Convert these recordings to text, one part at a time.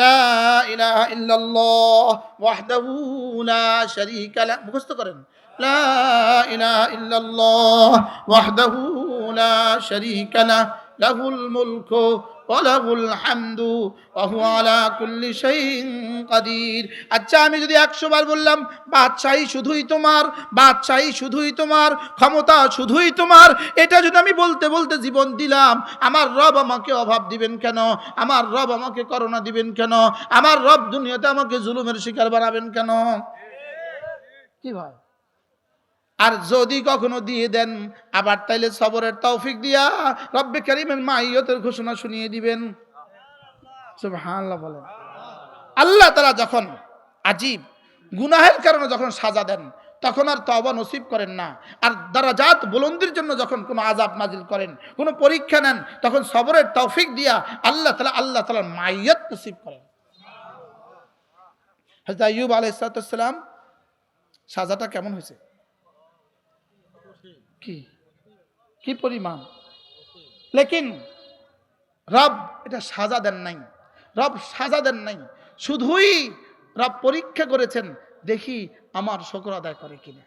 লা ইলাহা ইল্লাল্লাহ ওয়াহদাহু লা শারীকা লা মুখস্থ করেন। লা ইলাহা ইল্লাল্লাহ ওয়াহদাহু লা শারীকা লা লাহুল মুলকু ওয়া লাহুল হামদু ওয়া আলা আচ্ছা আমি যদি 100 বার বললাম, বাদশাহী শুধুই তোমার, বাদশাহী শুধুই তোমার, ক্ষমতা শুধুই তোমার, এটা যদি আমি বলতে বলতে জীবন দিলাম, আমার রব আমাকে অভাব দিবেন কেন? আমার রব আমাকে করোনা দিবেন কেন? আমার রব দুনিয়াতে আমাকে জুলুমের শিকার বানাবেন কেন? কি ভাই? আর যদি কখনো দিয়ে দেন, আবার তাইলে সবরের তৌফিক দিয়া রব্বে করিমের মাইয়তের ঘোষণা শুনিয়ে দিবেন। বলেন। আল্লাহ তারা যখন আজীব গুনাহের কারণে যখন সাজা দেন, তখন আর তবা নসিব করেন না। আর দারাজাত বুলন্দির জন্য যখন কোনো আজাব নাজিল করেন, কোনো পরীক্ষা নেন, তখন সবরের তৌফিক দিয়া আল্লাহ তালা আল্লাহ তালার মাইয়ত নসিব করেন। হজরত আইয়ুব আলাইসালাম সাজাটা কেমন হয়েছে? কি? কি পরিমাণ? লেকিন রব এটা সাজা দেন নাই। রব সাজা দেন নাই। শুধুই রব পরীক্ষা করেছেন, দেখি আমার শকর আদায় করে কিনা।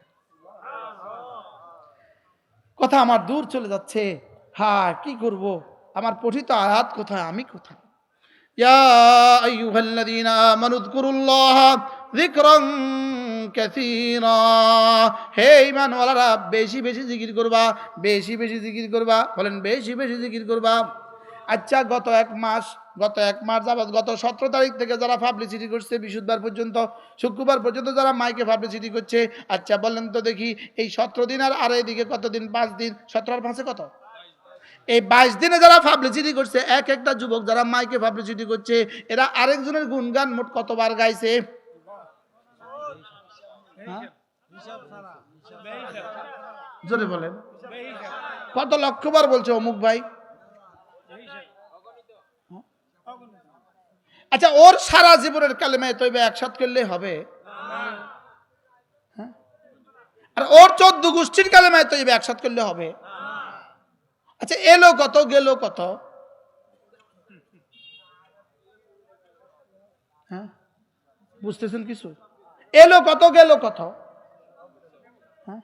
কথা আমার দূর চলে যাচ্ছে। হ্যাঁ কি করব? আমার পঠিত আয়াত কোথায়, আমি কোথায়? ইয়া আইয়ুহাল্লাযীনা আমানু যিকরান কাসীরা। হে ঈমানওয়ালারা, বেশি বেশি জিকির করবা, বেশি বেশি জিকির করবা, বলেন বেশি বেশি জিকির করবা। আচ্ছা গত এক মাস, গত এক মাস যাবৎ, গত সতেরো তারিখ থেকে যারা পাবলিসিটি করছে বিশুদ্ধবার পর্যন্ত, শুক্রবার পর্যন্ত যারা মাইকে পাবলিসিটি করছে আচ্ছা বলেন তো দেখি, এই সতেরো দিন আর আর এদিকে কতদিন? পাঁচ দিন। সতেরো আর পাঁচে কত? এই বাইশ দিনে যারা পাবলিসিটি করছে, এক একটা যুবক যারা মাইকে পাবলিসিটি করছে, এরা আরেকজনের গুণগান মোট কতবার গাইছে? জোরে বলেন। কত লক্ষবার বলছে অমুক ভাই? আচ্ছা ওর সারা জীবনের কালেমায় তৈবে একসাথ করলে হবে। হ্যাঁ? আর ওর চোদ্দ গোষ্ঠীর কালেমায় তৈবে একসাথ করলে হবে। আচ্ছা এলো কত গেল কত? হ্যাঁ? বুঝতেছেন কিছু? এলো কত গেল কত? হ্যাঁ?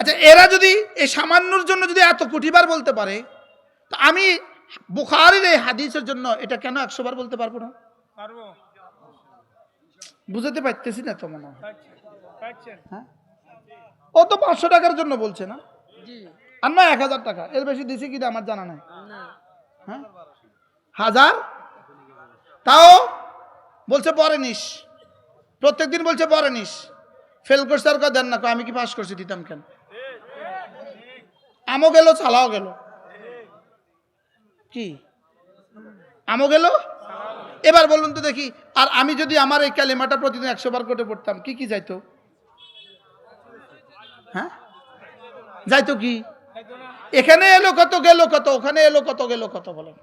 আচ্ছা এরা যদি এই সামান্যর জন্য যদি এত কোটিবার বলতে পারে তো আমি বুখারির এই হাদিসের জন্য এটা কেন একশো বার বলতে পারব না? পারব। বুঝতে পারতেছি না তো মনে হয়। হ্যাঁ? ও তো পাঁচশো টাকার জন্য বলছে না? আর না এক হাজার টাকা। এর বেশি দিছি কিনা আমার জানা নাই। হ্যাঁ? হাজার? তাও বলছে পরে নিস। প্রত্যেকদিন বলছে পরে নিস ফেল করছে, আর দেন না আমি কি পাস করছি, দিতাম কেন? আমও গেল চালাও গেল। কি? আমও গেল? এবার বলুন তো দেখি, আর আমি যদি আমার এই ক্যালেমাটা প্রতিদিন একশো বার করে পড়তাম, কি কি যাইতো? হ্যাঁ? যাইতো কি? এখানে এলো কত, গেল কত, ওখানে এলো কত, গেল কত বলেন।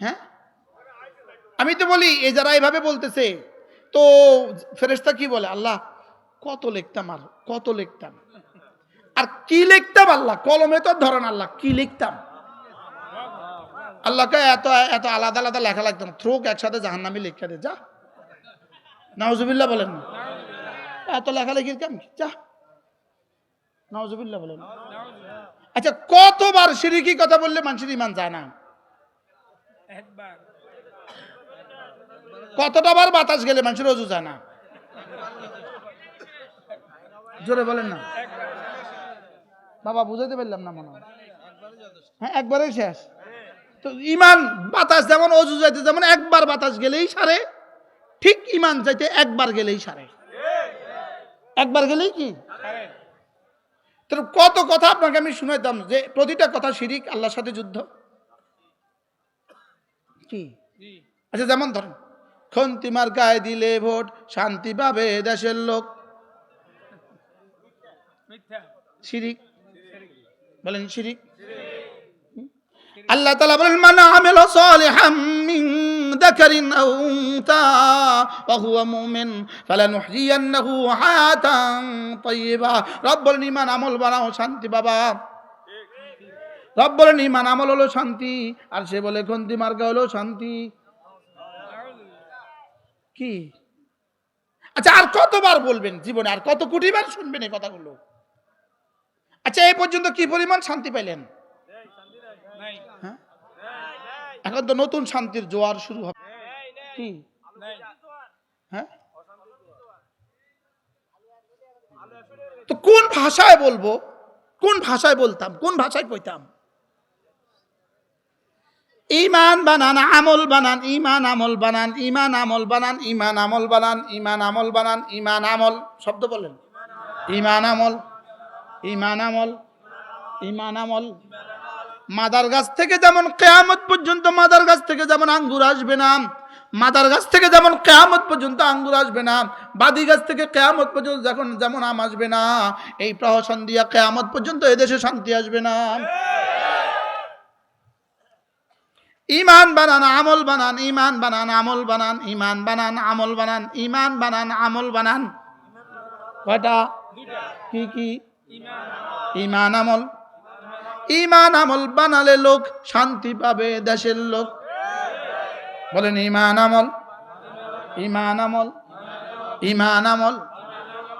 হ্যাঁ? আমি তো বলি, এ যারা এভাবে বলতেছে, তো ফেরেশতা কি বলে? আল্লাহ, কত লিখতাম আর, কত লিখতাম? আর কি লিখতাম আল্লাহ? কলমে তো ধরেন আল্লাহ, কি লিখতাম? আল্লাহকে এত এত আলাদা আলাদা লেখা লাগতো না। থ্রোক একসাথে জাহান্নামি লিখে দে, যা। নাউজুবিল্লাহ বলেন এত লেখালেখির কেমন যা। নাউজুবিল্লাহ বলেন আচ্ছা কতবার সিরিকি কথা বললে মানুষের ইমান যায় না? কতটা বার বাতাস গেলে মানুষের অজু যায় না? জোরে বলেন না। বাবা, বুঝাইতে পারলাম না মনে হয়। হ্যাঁ একবারেই শেষ। তো ইমান, বাতাস যেমন অজু যাইতে, যেমন একবার বাতাস গেলেই সারে, ঠিক ইমান যাইতে একবার গেলেই সারে। একবার গেলেই কি? কত কথা আপনাকে আমি শুনাইতাম যে প্রতিটা কথা শিরিক, আল্লাহর সাথে যুদ্ধ। কি? আচ্ছা যেমন ধরেন খন্তিমার গায়ে দিলে ভোট শান্তি পাবে দেশের লোক। শিরিক। বলেন শিরিক। আল্লাহ তালা বলেন মান আমিল সালিহাম উনসা ওয়া হুয়া মুমিন ফালানুহইয়ান্নাহু হায়াতান তাইয়্যিবা রব বলেন ঈমান আমল বানাও শান্তি বাবা রব বলেন ইমান আমল হলো শান্তি আর সে বলে খন্তি মার্কা হলো শান্তি। কি? আচ্ছা আর কতবার বলবেন জীবনে? আর কত কোটিবার শুনবেন এই কথাগুলো? আচ্ছা এই পর্যন্ত কি পরিমাণ শান্তি পাইলেন? হ্যাঁ? এখন তো নতুন শান্তির জোয়ার শুরু হবে। কি? হ্যাঁ? তো কোন ভাষায় বলব? কোন ভাষায় বলতাম? কোন ভাষায় কইতাম? ইমান বানান, আমল বানান, ইমান আমল বানান, ইমান আমল বানান, ইমান আমল বানান, ইমান আমল বানান, ইমান আমল। শব্দ বলেন ইমান আমল ইমান আমল ইমান আমল। মাদার গাছ থেকে যেমন কেয়ামত পর্যন্ত মাদার গাছ থেকে যেমন আঙ্গুর আসবে না, মাদার গাছ থেকে যেমন কেয়ামত পর্যন্ত আঙ্গুর আসবে না, বাদি গাছ থেকে কেয়ামত পর্যন্ত যখন যেমন আম আসবে না, এই প্রহসন দিয়া কেয়ামত পর্যন্ত এদেশে শান্তি আসবে না। ইমান বানান, আমল বানান, ইমান বানান, আমল বানান, ইমান বানান, আমল বানান, ইমান বানান, আমল বানান। কয়টা? কি কি? ইমান আমল। ইমান আমল বানালে লোক শান্তি পাবে, দেশের লোক। বলেন, ইমান আমল। ইমান আমল। ইমান আমল।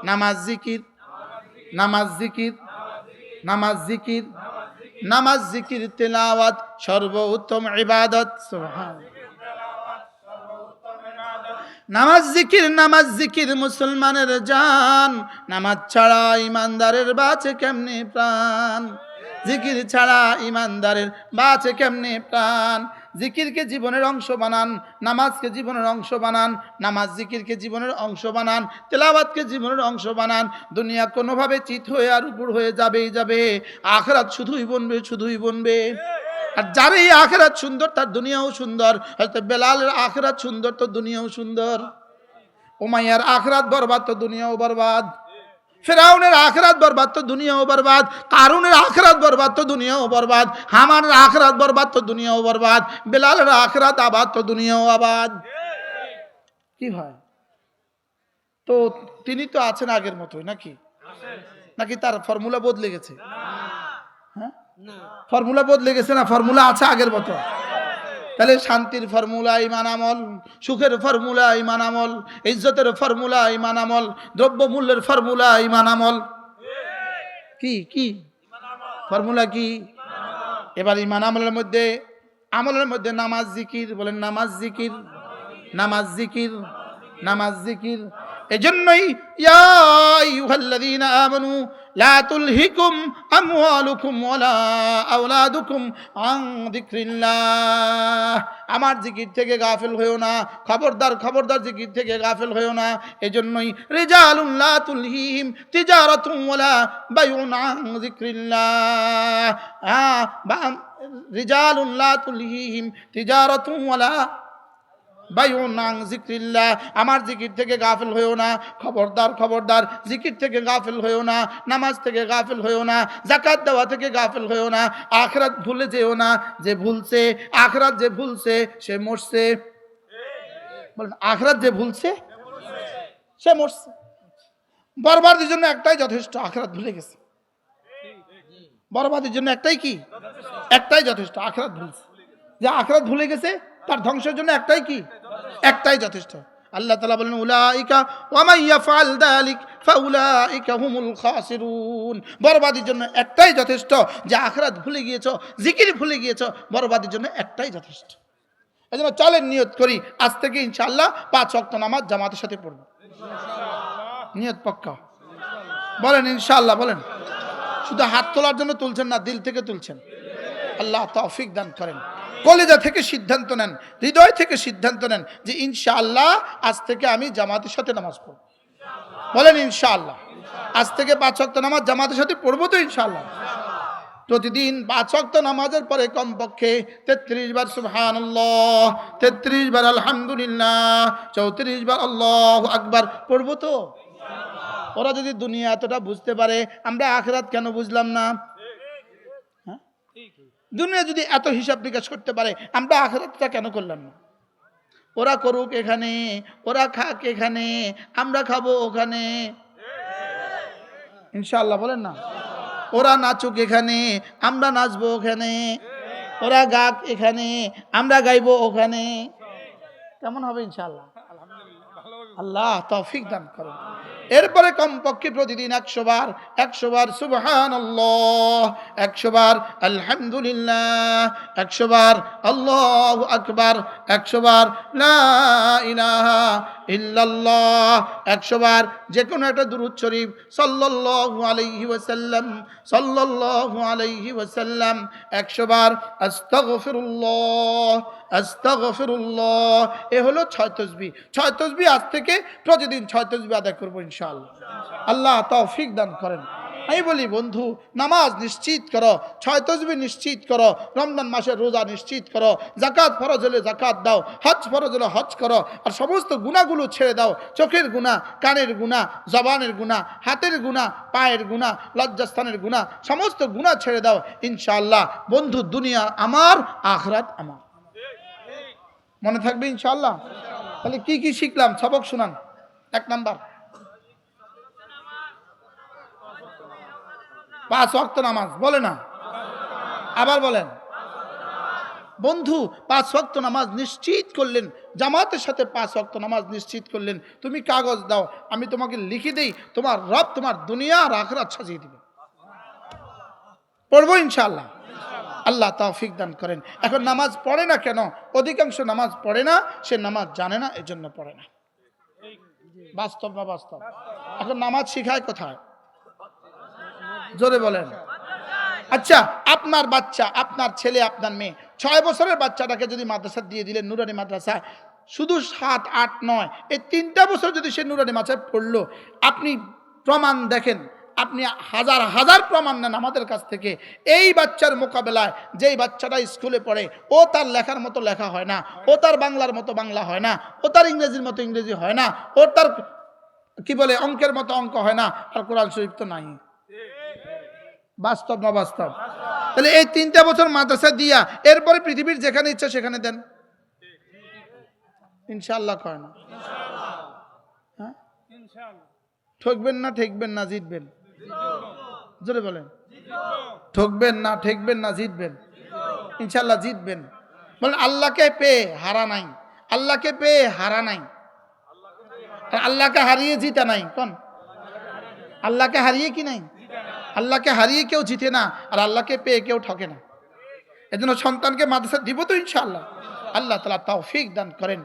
নামাজ জিকির। নামাজ জিকির। নামাজ জিকির। নামাজ, জিকির, তেলাওয়াত, সর্বোত্তম ইবাদত। নামাজ, জিকির নামাজ, জিকির মুসলমানের জান। নামাজ ছাড়া ইমানদারের বাঁচে কেমনি প্রাণ? জিকির ছাড়া ইমানদারের বাঁচে কেমনি প্রাণ? জিকিরকে জীবনের অংশ বানান, নামাজকে জীবনের অংশ বানান, নামাজ জিকিরকে জীবনের অংশ বানান তেলাবাদকে জীবনের অংশ বানান, দুনিয়া কোনোভাবে চিত হয়ে আর উপর হয়ে যাবেই যাবে, আখরাত শুধুই বনবে শুধুই বনবে। আর যার এই আখেরাত সুন্দর, তার দুনিয়াও সুন্দর। হয়তো বেলালের আখেরাত সুন্দর, তো দুনিয়াও সুন্দর। ওমাইয়ার আখরাত বরবাদ, তো দুনিয়াও বরবাদ। ফেরাউনের আখরাত বরবাদ তো দুনিয়াও বরবাদ, কারুনের আখরাত বরবাদ তো দুনিয়াও বরবাদ, হামানের আখরাত বরবাদ তো দুনিয়াও বরবাদ, বেলালের আখরাত আবাদ তো দুনিয়াও আবাদ। কি হয়? তো তিনি তো আছেন আগের মতোই নাকি? নাকি তার ফর্মুলা বদলে গেছে? হ্যাঁ? ফর্মুলা বদলে গেছে না, ফর্মুলা আছে আগের মতো? তাহলে শান্তির ফর্মুলা ইমান আমল সুখের ফর্মুলা ইমান আমল ইজ্জতের ফর্মুলা ইমান আমল দ্রব্যমূল্যের ফর্মুলা ইমান আমল কি কি? ফর্মুলা কি? এবার ইমান আমলের মধ্যে আমলের মধ্যে নামাজ জিকির, বলেন নামাজ জিকির নামাজ জিকির নামাজ জিকির। এজন্যই ইয়া আইয়ুহাল্লাযীনা আমানু লা তুলহিকুম আমওয়ালুকুম ওয়ালা আওলাদুকুম আন যিকরিল্লাহ। আমার জিকির থেকে গাফেল হয়েও না, খবরদার খবরদার জিকির থেকে গাফেল হয়েও না। এজন্যই রিজালুন লা তুলহিহিম তিজারাতুম ওয়ালা বাইউন আন যিকরিল্লাহ। বা- রিজালুন লা তুলহিহিম তিজারাতুম ওয়ালা বায়ুনাং জিক্রিল্লাহ আমার জিকির থেকে গাফিল হয়েও না, খবরদার খবরদার, জিকির থেকে গাফিল হয়েও না, নামাজ থেকে গাফিল হয়েও না জাকাত দেওয়া থেকে গাফিল হয়েও না, আখরাত ভুলে যেও না, যে ভুলছে, আখরাত যে ভুলছে, সে মরছে। আখরাত যে ভুলছে, সে মরছে। বরবাদের জন্য একটাই যথেষ্ট, আখরাত ভুলে গেছে। বরবাদের জন্য একটাই কি? একটাই যথেষ্ট, আখরাত ভুলছে। যে আখরাত ভুলে গেছে, তার ধ্বংসের জন্য একটাই কি? একটাই যথেষ্ট। আল্লাহ তালা বলেন, উলাইকা ওয়ামাইয়া ফাল দালিক ফাউলাইকা হুমুল খাসিরুন। বরবাদের জন্য একটাই যথেষ্ট, যে আখরাত ভুলে গিয়েছো, জিকির ভুলে গিয়েছো, বরবাদের জন্য একটাই যথেষ্ট। এই জন্য চলেন নিয়ত করি, আজ থেকে ইনশাআল্লাহ পাঁচ অক্ট নামাজ জামাতের সাথে পড়ব। নিয়ত পক্কা। বলেন ইনশাআল্লাহ, বলেন। শুধু হাত তোলার জন্য তুলছেন না, দিল থেকে তুলছেন। আল্লাহ তৌফিক দান করেন। কলেজা থেকে সিদ্ধান্ত নেন, হৃদয় থেকে সিদ্ধান্ত নেন যে ইনশাআল্লাহ আজ থেকে আমি জামাতের সাথে নামাজ পড়ব। বলেন ইনশাআল্লাহ। আজ থেকে পাঁচ ওয়াক্ত নামাজ জামাতের সাথে পড়ব তো ইনশাআল্লাহ। প্রতিদিন পাঁচ ওয়াক্ত নামাজের পরে কমপক্ষে তেত্রিশ বার সুবহান তেত্রিশ বার আলহামদুলিল্লাহ, চৌত্রিশ বার আল্লাহ আকবার পড়ব তো। ওরা যদি দুনিয়া এতটা বুঝতে পারে, আমরা আখরাত কেন বুঝলাম না? হ্যাঁ? দুনিয়া যদি এত হিসাব বিকাশ করতে পারে, আমরা আখরাতটা কেন করলাম না? ওরা করুক এখানে, ওরা খাক এখানে, আমরা খাব ওখানে। ইনশাআল্লাহ বলেন না? ওরা নাচুক এখানে, আমরা নাচবো ওখানে। ওরা গাক এখানে, আমরা গাইবো ওখানে। কেমন হবে ইনশাআল্লাহ? আল্লাহ তৌফিক দান করুন। এরপরে কমপক্ষে প্রতিদিন একশো বার একশো বার সুবহান একশো বার আলহামদুলিল্লাহ, একশো বার আল্লাহ আকবার, একশো বার একশো বার যে কোনো একটা দুরুদ শরীফ, সাল্লাল্লাহু আলাইহি ওয়াসাল্লাম, সাল্লাল্লাহু আলাইহি ওয়াসাল্লাম, একশো বার আস্তাগফিরুল্লাহ আস্তাগফিরুল্লাহ। এ হলো ছয় তসবি। ছয় তসবি আজ থেকে প্রতিদিন ছয় তসবি আদায় করব ইনশাআল্লাহ। আল্লাহ তৌফিক দান করেন। আমি বলি, বন্ধু, নামাজ নিশ্চিত করো, ছয় তসবি নিশ্চিত করো, রমজান মাসের রোজা নিশ্চিত করো জাকাত ফরজ হলে জাকাত দাও, হজ ফরজ হলে হজ করো, আর সমস্ত গুণাগুলো ছেড়ে দাও, চোখের গুণা, কানের গুণা, জবানের গুণা, হাতের গুণা, পায়ের গুণা, লজ্জাস্থানের গুণা, সমস্ত গুণা ছেড়ে দাও, ইনশাআল্লাহ। বন্ধু, দুনিয়া আমার, আখরাত আমার। মনে থাকবে ইনশাআল্লাহ। তাহলে কি কি শিখলাম? সবক শুনান। এক নাম্বার। পাঁচ ওয়াক্ত নামাজ। বলে না? আবার বলেন। বন্ধু, পাঁচ ওয়াক্ত নামাজ নিশ্চিত করলেন। জামাতের সাথে পাঁচ ওয়াক্ত নামাজ নিশ্চিত করলেন। তুমি কাগজ দাও, আমি তোমাকে লিখে দেই। তোমার রব তোমার দুনিয়া আর আখরাত সাজিয়ে দিবে। পড়ব ইনশাআল্লাহ। আল্লাহ তৌফিক দান করেন। এখন নামাজ পড়ে না কেন? অধিকাংশ নামাজ পড়ে না, সে নামাজ জানে না, এজন্য পড়ে না। বাস্তব না বাস্তব? এখন নামাজ শিখায় কোথায়? জোরে বলেন। আচ্ছা আপনার বাচ্চা, আপনার ছেলে, আপনার মেয়ে, ছয় বছরের বাচ্চাটাকে যদি মাদ্রাসা দিয়ে দিলেন, নুরানি মাদ্রাসায়, শুধু সাত, আট, নয়, এই তিনটা বছর যদি সে নুরানি মাদ্রাসায় পড়ল, আপনি প্রমাণ দেখেন আপনি হাজার হাজার প্রমাণ নেন আমাদের কাছ থেকে। এই বাচ্চার মোকাবেলায় যেই বাচ্চাটা স্কুলে পড়ে, ও তার লেখার মতো লেখা হয় না, ও তার বাংলার মতো বাংলা হয় না, ও তার ইংরেজির মতো ইংরেজি হয় না ও তার কি বলে, অঙ্কের মতো অঙ্ক হয় না, আর কোরআন শরীফ তো নাই। বাস্তব না বাস্তব? তাহলে এই তিনটা বছর মাদ্রাসা দিয়া, এরপরে পৃথিবীর যেখানে ইচ্ছা সেখানে দেন। ইনশাল্লাহ কয় না। হ্যাঁ? ঠকবেন না, ঠেকবেন না, জিতবেন। জোরে বলেন। ঠকবেন না, ঠেকবেন না, জিতবেন। ইনশাল্লাহ জিতবেন। বলেন, আল্লাহকে পেয়ে হারা নাই। আল্লাহকে পেয়ে হারা নাই। আল্লাহকে হারিয়ে জিতা নাই। কোন? আল্লাহকে হারিয়ে কি নাই? আল্লাহকে হারিয়ে কেউ জিতে না, আর আল্লাহকে পেয়ে কেউ ঠকে না। এজন্য সন্তানকে মাদ্রাসা দিব তো ইনশাআল্লাহ। আল্লাহ তালা তৌফিক দান করেন।